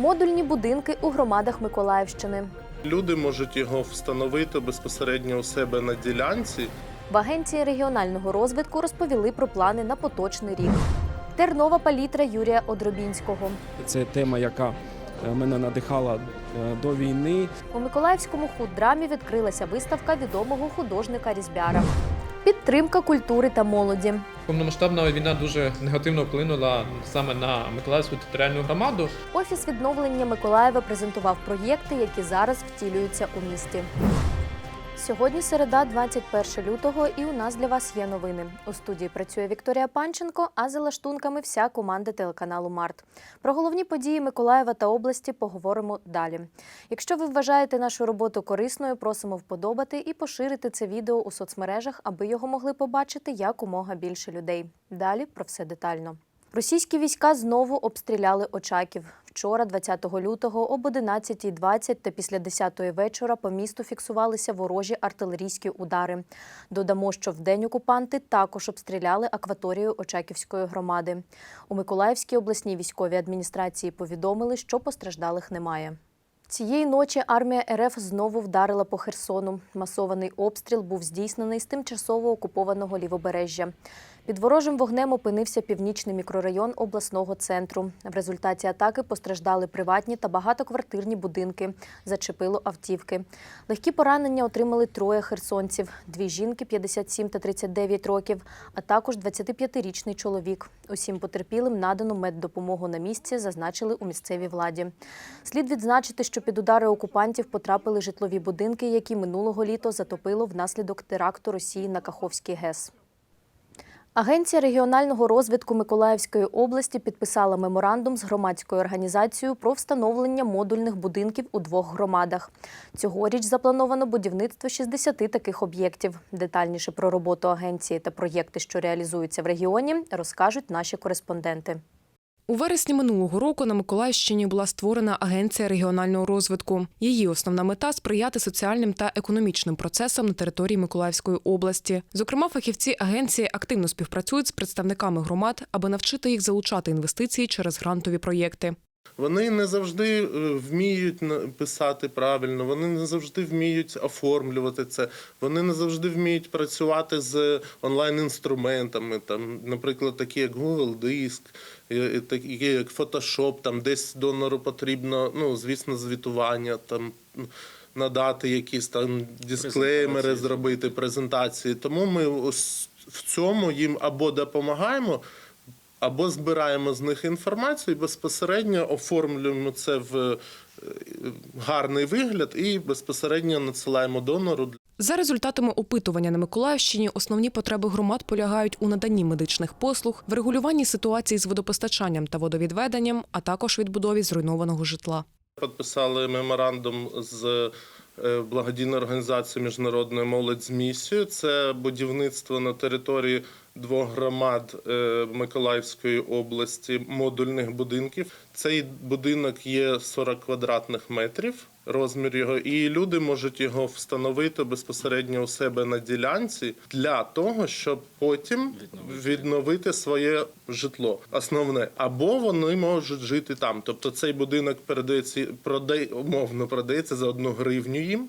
Модульні будинки у громадах Миколаївщини. Люди можуть його встановити безпосередньо у себе на ділянці. В агенції регіонального розвитку розповіли про плани на поточний рік. Тернова палітра Юрія Одробінського. Це тема, яка е, мене надихала е, до війни. У Миколаївському худдрамі відкрилася виставка відомого художника Різбяра. Підтримка культури та молоді. Повномасштабна війна дуже негативно вплинула саме на Миколаївську територіальну громаду. Офіс відновлення Миколаєва презентував проєкти, які зараз втілюються у місті. Сьогодні середа, 21 лютого, і у нас для вас є новини. У студії працює Вікторія Панченко, а за лаштунками вся команда телеканалу Март. Про головні події Миколаєва та області поговоримо далі. Якщо ви вважаєте нашу роботу корисною, просимо вподобати і поширити це відео у соцмережах, аби його могли побачити якомога більше людей. Далі про все детально. Російські війська знову обстріляли Очаків. Вчора, 20 лютого, об 11.20 та після 10 вечора по місту фіксувалися ворожі артилерійські удари. Додамо, що в день окупанти також обстріляли акваторію Очаківської громади. У Миколаївській обласній військовій адміністрації повідомили, що постраждалих немає. Цієї ночі армія РФ знову вдарила по Херсону. Масований обстріл був здійснений з тимчасово окупованого лівобережжя. Під ворожим вогнем опинився північний мікрорайон обласного центру. В результаті атаки постраждали приватні та багатоквартирні будинки. Зачепило автівки. Легкі поранення отримали троє херсонців: дві жінки 57 та 39 років, а також 25-річний чоловік. Усім потерпілим надано меддопомогу на місці, зазначили у місцевій владі. Слід відзначити, що під удари окупантів потрапили житлові будинки, які минулого літа затопило внаслідок теракту Росії на Каховський ГЕС. Агенція регіонального розвитку Миколаївської області підписала меморандум з громадською організацією про встановлення модульних будинків у двох громадах. Цьогоріч заплановано будівництво 60 таких об'єктів. Детальніше про роботу агенції та проєкти, що реалізуються в регіоні, розкажуть наші кореспонденти. У вересні минулого року на Миколаївщині була створена агенція регіонального розвитку. Її основна мета сприяти соціальним та економічним процесам на території Миколаївської області. Зокрема, фахівці агенції активно співпрацюють з представниками громад, аби навчити їх залучати інвестиції через грантові проєкти. Вони не завжди е, вміють на- писати правильно, вони не завжди вміють оформлювати це, вони не завжди вміють працювати з онлайн-інструментами, там, наприклад, такі як Google Диск, такі як Photoshop, там десь донору потрібно, ну, звісно, звітування, там надати якісь там дисклеймери, зробити презентації. Тому ми в цьому їм або допомагаємо. Або збираємо з них інформацію і безпосередньо оформлюємо це в е, гарний вигляд і безпосередньо надсилаємо донору. За результатами опитування на Миколаївщині основні потреби громад полягають у наданні медичних послуг, врегулюванні ситуації з водопостачанням та водовідведенням, а також відбудові зруйнованого житла. Підписали меморандум з е, благодійною організацією Міжнародної молодь з місією. Це будівництво на території двох громад е, Миколаївської області модульних будинків. Цей будинок є 40 квадратних метрів. Розмір його, і люди можуть його встановити безпосередньо у себе на ділянці для того, щоб потім відновити, своє житло. Основне, або вони можуть жити там. Тобто цей будинок передається продай, умовно продається за одну гривню їм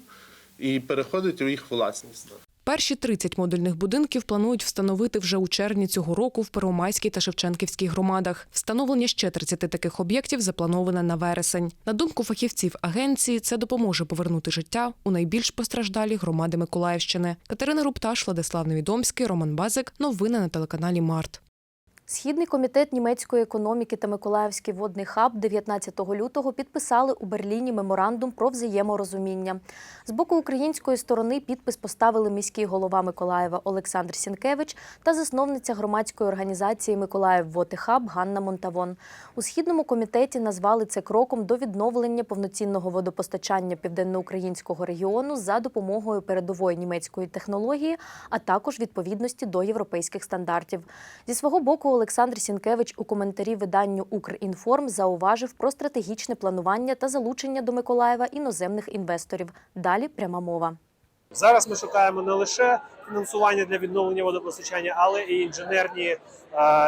і переходить у їх власність. Перші 30 модульних будинків планують встановити вже у червні цього року в Первомайській та Шевченківській громадах. Встановлення ще 30 таких об'єктів заплановане на вересень. На думку фахівців агенції, це допоможе повернути життя у найбільш постраждалі громади Миколаївщини. Катерина Рупташ, Владислав Невідомський, Роман Базик. Новини на телеканалі Март. Східний комітет німецької економіки та Миколаївський водний хаб 19 лютого підписали у Берліні меморандум про взаєморозуміння. З боку української сторони підпис поставили міський голова Миколаєва Олександр Сінкевич та засновниця громадської організації Миколаїв Водихаб Ганна Монтавон. У східному комітеті назвали це кроком до відновлення повноцінного водопостачання південноукраїнського регіону за допомогою передової німецької технології, а також відповідності до європейських стандартів. Зі свого боку, Олександр Сінкевич у коментарі виданню Укрінформ зауважив про стратегічне планування та залучення до Миколаєва іноземних інвесторів. Далі пряма мова. Зараз ми шукаємо не лише фінансування для відновлення водопостачання, але і інженерні е,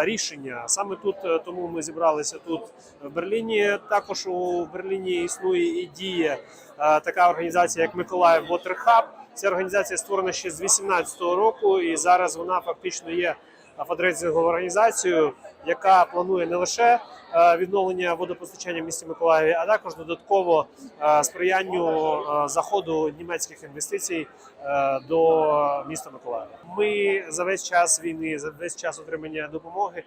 рішення. Саме тут е, тому ми зібралися тут в Берліні. Також у Берліні існує і діє е, така організація, як Миколаїв Water Hub. Ця організація створена ще з 2018 року, і зараз вона фактично є фандрейзинговою організацію, яка планує не лише е, відновлення водопостачання в місті Миколаєві, а також додатково е, сприянню е, заходу німецьких інвестицій до міста Миколаєва. Ми за весь час війни, за весь час отримання допомоги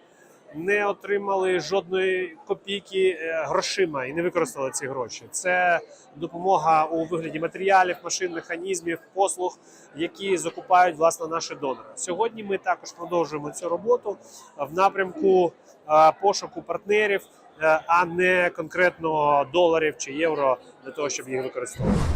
не отримали жодної копійки е, грошима і не використали ці гроші. Це допомога у вигляді матеріалів, машин, механізмів, послуг, які закупають власне наші донори. Сьогодні ми також продовжуємо цю роботу в напрямку е, пошуку партнерів, е, а не конкретно доларів чи євро для того, щоб їх використовувати.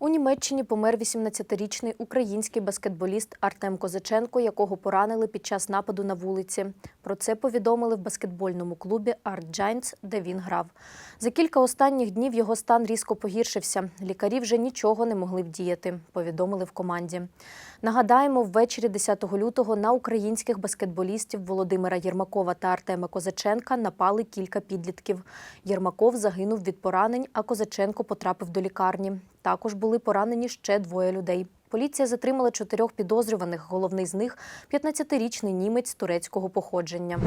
У Німеччині помер 18-річний український баскетболіст Артем Козаченко, якого поранили під час нападу на вулиці. Про це повідомили в баскетбольному клубі Арт Giants, де він грав. За кілька останніх днів його стан різко погіршився. Лікарі вже нічого не могли вдіяти, повідомили в команді. Нагадаємо, ввечері 10 лютого на українських баскетболістів Володимира Єрмакова та Артема Козаченка напали кілька підлітків. Єрмаков загинув від поранень, а Козаченко потрапив до лікарні. Також були поранені ще двоє людей. Поліція затримала чотирьох підозрюваних. Головний з них – 15-річний німець турецького походження.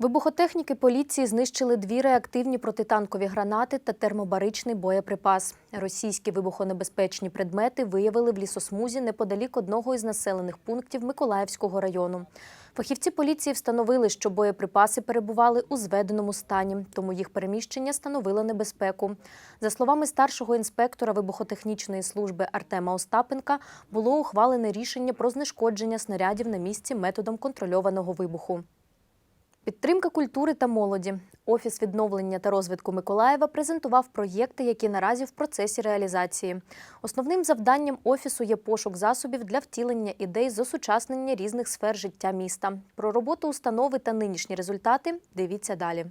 Вибухотехніки поліції знищили дві реактивні протитанкові гранати та термобаричний боєприпас. Російські вибухонебезпечні предмети виявили в лісосмузі неподалік одного із населених пунктів Миколаївського району. Фахівці поліції встановили, що боєприпаси перебували у зведеному стані, тому їх переміщення становило небезпеку. За словами старшого інспектора вибухотехнічної служби Артема Остапенка, було ухвалене рішення про знешкодження снарядів на місці методом контрольованого вибуху. Підтримка культури та молоді. Офіс відновлення та розвитку Миколаєва презентував проєкти, які наразі в процесі реалізації. Основним завданням офісу є пошук засобів для втілення ідей з осучаснення різних сфер життя міста. Про роботу установи та нинішні результати дивіться далі.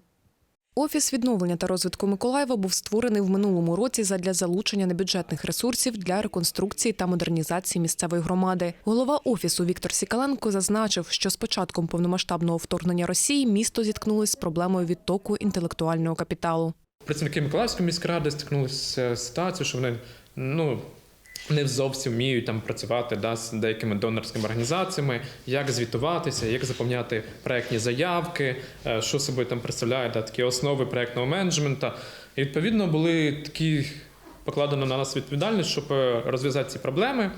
Офіс відновлення та розвитку Миколаєва був створений в минулому році задля залучення небюджетних ресурсів для реконструкції та модернізації місцевої громади. Голова офісу Віктор Сікаленко зазначив, що з початком повномасштабного вторгнення Росії місто зіткнулось з проблемою відтоку інтелектуального капіталу. Працівники Миколаївської міськради стикнулися з ситуацією, що вони ну. Не зовсім вміють там працювати да, з деякими донорськими організаціями, як звітуватися, як заповняти проектні заявки, е, що собою там представляє да, такі основи проектного менеджменту. І відповідно були такі покладено на нас відповідальність, щоб е, розв'язати ці проблеми.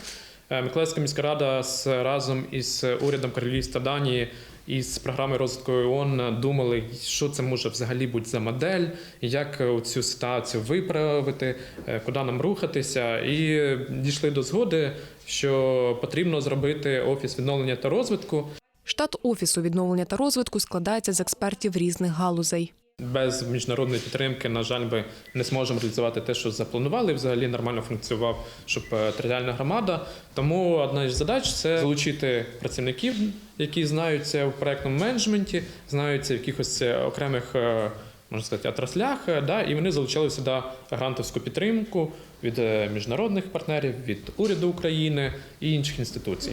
Е, Миколаївська міська рада разом із урядом Королівства Данії і програми розвитку ООН думали, що це може взагалі бути за модель, як е, цю ситуацію виправити, е, куди нам рухатися, і дійшли до згоди, що потрібно зробити офіс відновлення та розвитку. Штат офісу відновлення та розвитку складається з експертів різних галузей. Без міжнародної підтримки, на жаль, ми не зможемо реалізувати те, що запланували. і Взагалі нормально функціонував, щоб е, територіальна громада. Тому одна із задач це залучити працівників, які знаються в проектному менеджменті, знаються в якихось е, окремих. е, Можна сказати, отраслях, да, і вони залучали сюди грантовську підтримку від міжнародних партнерів, від уряду України і інших інституцій.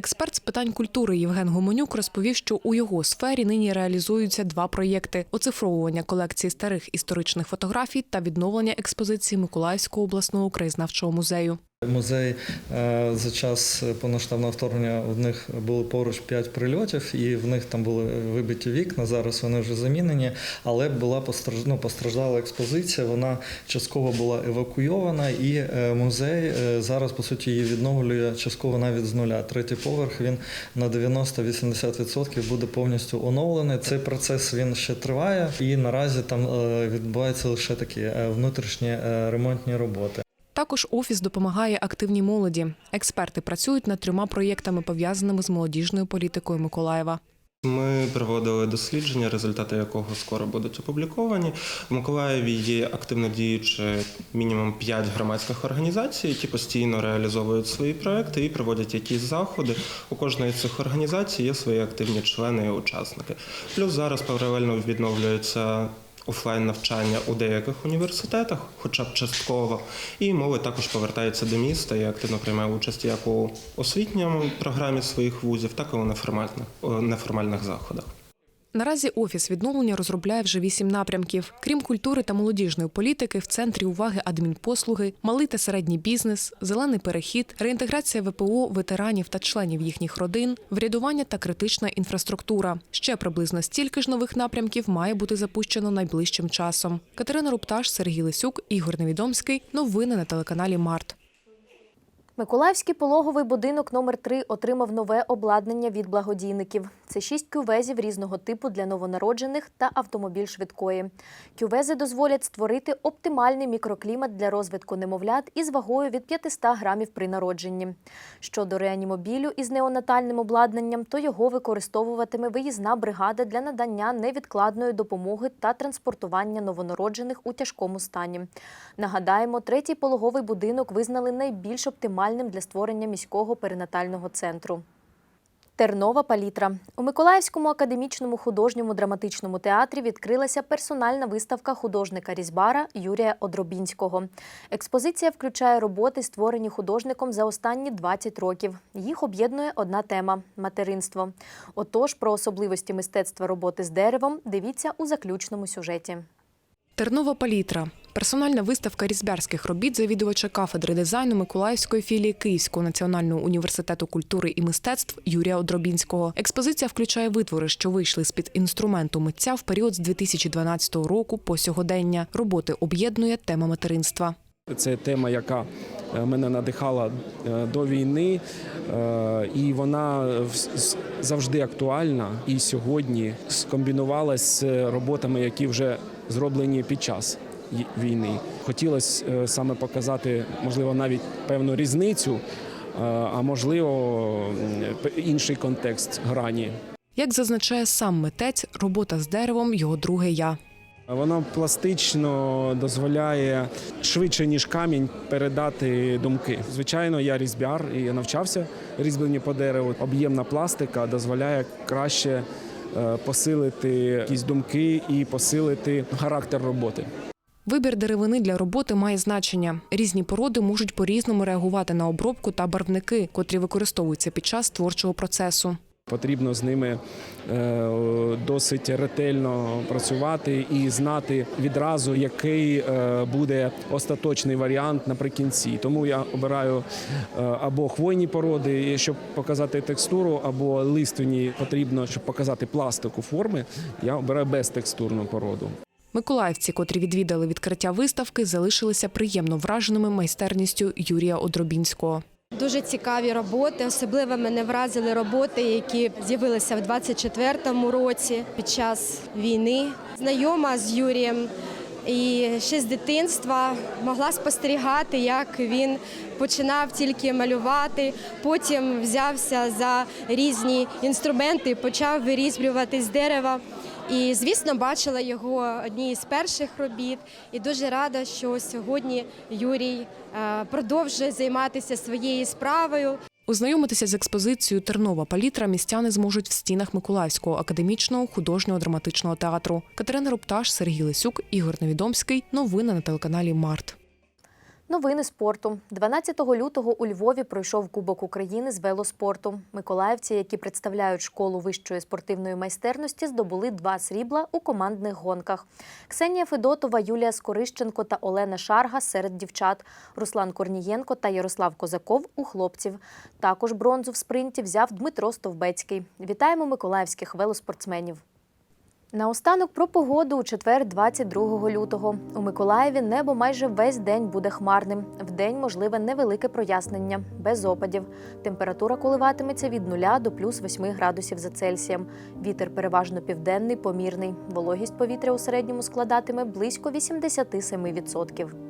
Експерт з питань культури Євген Гуменюк розповів, що у його сфері нині реалізуються два проєкти: оцифровування колекції старих історичних фотографій та відновлення експозиції Миколаївського обласного краєзнавчого музею. Музей е, за час повноштабного вторгнення в них було поруч п'ять прильотів, і в них там були вибиті вікна. Зараз вони вже замінені, але була ну, постраждала експозиція. Вона частково була евакуйована, і е, музей е, зараз по суті її відновлює частково навіть з нуля. Третій поверх він на 90-80% буде повністю оновлений. Цей процес він ще триває, і наразі там відбуваються лише такі внутрішні ремонтні роботи. Також офіс допомагає активній молоді. Експерти працюють над трьома проєктами, пов'язаними з молодіжною політикою Миколаєва. Ми проводили дослідження, результати якого скоро будуть опубліковані. В Миколаєві є активно діючі мінімум 5 громадських організацій, які постійно реалізовують свої проекти і проводять якісь заходи. У кожної цих організацій є свої активні члени і учасники. Плюс зараз паралельно відновлюється офлайн навчання у деяких університетах, хоча б частково, і мови також повертаються до міста і активно приймає участь як у освітньому програмі своїх вузів, так і у неформальних, у неформальних заходах. Наразі офіс відновлення розробляє вже вісім напрямків. Крім культури та молодіжної політики, в центрі уваги адмінпослуги, малий та середній бізнес, зелений перехід, реінтеграція ВПО, ветеранів та членів їхніх родин, врядування та критична інфраструктура. Ще приблизно стільки ж нових напрямків має бути запущено найближчим часом. Катерина Рупташ, Сергій Лисюк, Ігор Невідомський. Новини на телеканалі Март. Миколаївський пологовий будинок номер 3 отримав нове обладнання від благодійників. Це шість кювезів різного типу для новонароджених та автомобіль швидкої. Кювези дозволять створити оптимальний мікроклімат для розвитку немовлят із вагою від 500 грамів при народженні. Щодо реанімобілю із неонатальним обладнанням, то його використовуватиме виїзна бригада для надання невідкладної допомоги та транспортування новонароджених у тяжкому стані. Нагадаємо, третій пологовий будинок визнали найбільш оптимальним для створення міського перинатального центру. Тернова палітра у Миколаївському академічному художньому драматичному театрі відкрилася персональна виставка художника різьбара Юрія Одробінського. Експозиція включає роботи, створені художником за останні 20 років. Їх об'єднує одна тема материнство. Отож, про особливості мистецтва роботи з деревом дивіться у заключному сюжеті. Тернова палітра. Персональна виставка різбярських робіт завідувача кафедри дизайну Миколаївської філії Київського національного університету культури і мистецтв Юрія Одробінського. Експозиція включає витвори, що вийшли з під інструменту митця в період з 2012 року по сьогодення. Роботи об'єднує тема материнства. Це тема, яка е, мене надихала е, до війни, е, і вона завжди актуальна. І сьогодні скомбінувалась з роботами, які вже зроблені під час війни. Хотілося е, саме показати, можливо, навіть певну різницю, е, а можливо, інший контекст грані. Як зазначає сам митець, робота з деревом його друге я. Воно пластично дозволяє швидше ніж камінь передати думки. Звичайно, я різьбяр і навчався різьбленню по дереву. Об'ємна пластика дозволяє краще посилити якісь думки і посилити характер роботи. Вибір деревини для роботи має значення. Різні породи можуть по-різному реагувати на обробку та барвники, котрі використовуються під час творчого процесу. Потрібно з ними е, досить ретельно працювати і знати відразу, який е, буде остаточний варіант наприкінці. Тому я обираю е, або хвойні породи, щоб показати текстуру, або лиственні потрібно, щоб показати пластику форми. Я обираю безтекстурну породу. Миколаївці, котрі відвідали відкриття виставки, залишилися приємно враженими майстерністю Юрія Одробінського. Дуже цікаві роботи. Особливо мене вразили роботи, які з'явилися в 24-му році під час війни. Знайома з Юрієм і ще з дитинства могла спостерігати, як він починав тільки малювати, потім взявся за різні інструменти, почав вирізблювати з дерева. І, звісно, бачила його одні з перших робіт, і дуже рада, що сьогодні Юрій е, продовжує займатися своєю справою. Ознайомитися з експозицією Тернова палітра містяни зможуть в стінах Миколаївського академічного художнього драматичного театру. Катерина Рупташ, Сергій Лисюк, Ігор Невідомський. Новини на телеканалі Март. Новини спорту. 12 лютого у Львові пройшов Кубок України з велоспорту. Миколаївці, які представляють школу вищої спортивної майстерності, здобули два срібла у командних гонках. Ксенія Федотова, Юлія Скорищенко та Олена Шарга серед дівчат, Руслан Корнієнко та Ярослав Козаков у хлопців. Також бронзу в спринті взяв Дмитро Стовбецький. Вітаємо миколаївських велоспортсменів. Наостанок про погоду у четвер, 22 лютого. У Миколаєві небо майже весь день буде хмарним. Вдень можливе невелике прояснення, без опадів. Температура коливатиметься від 0 до плюс 8 градусів за Цельсієм. Вітер переважно південний, помірний. Вологість повітря у середньому складатиме близько 87%.